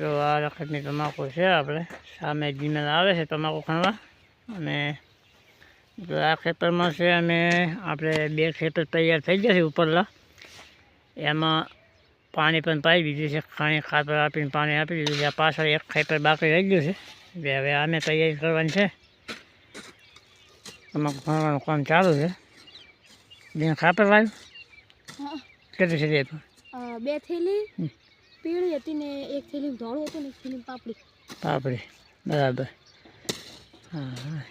મિત્રો આ વખતની તમાકુ છે આપણે સામે જીમેલ આવે છે તમાકુ ખણવા અને આ ખેતરમાં છે અમે આપણે બે ખેતર તૈયાર થઈ ગયા છે ઉપરલા એમાં પાણી પણ પાઈ દીધું છે ખાણી ખાતર આપીને પાણી આપી દીધું છે આ પાછળ એક ખેતર બાકી રહી ગયું છે એટલે હવે આને તૈયારી કરવાની છે તમાકુ ખણવાનું કામ ચાલુ છે બેન ખાતર લાવ્યું કેટલું છે બે થેલી. પીળી હતી ને એક થેલી ધોળું હતું ને એક થેલી પાપડી. પાપડી, બરાબર. હા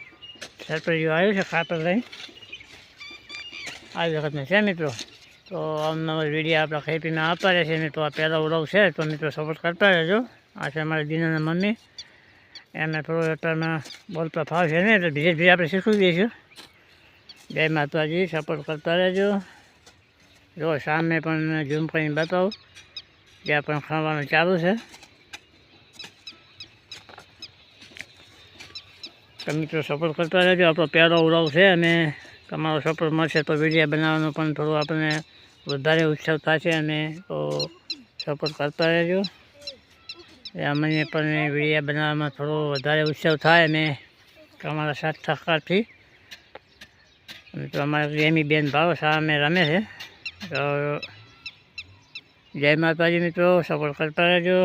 સરપંચીઓ આવ્યું છે ખાતર લઈ આ વખતને છે મિત્રો. તો અમને વીડિયો આપણા ખેતીના આપતા રહેશે મિત્રો. આ પહેલાં ઉડાવ છે, તો મિત્રો સપોર્ટ કરતા રહેજો. આ છે અમારી દીનાના મમ્મી. એમને થોડો અત્યારના બોલતા ફાવ છે ને, એટલે ધીરે ધીરે આપણે શીખવી દઈશું. જય માતાજી સપોર્ટ કરતા રહેજો. જો સામે પણ ઝૂમ કરીને બતાવું. ત્યાં પણ ખાવાનું ચાલુ છે. તો મિત્રો સપોર્ટ કરતા રહેજો. આપણો પહેલો ઉડાવ છે અને તમારો સપોર્ટ મળશે તો વીડિયો બનાવવાનો પણ થોડું આપણને વધારે ઉત્સવ થશે અને તો સપોર્ટ કરતા રહેજો. અમને પણ વીડિયો બનાવવામાં થોડો વધારે ઉત્સવ થાય અને તમારા સાથ સહકારથી. તો અમારા રેમી બેન ભાવ સામે રમે છે. તો જય માતાજી મિત્રો સપોર્ટ કરતા રહેજો.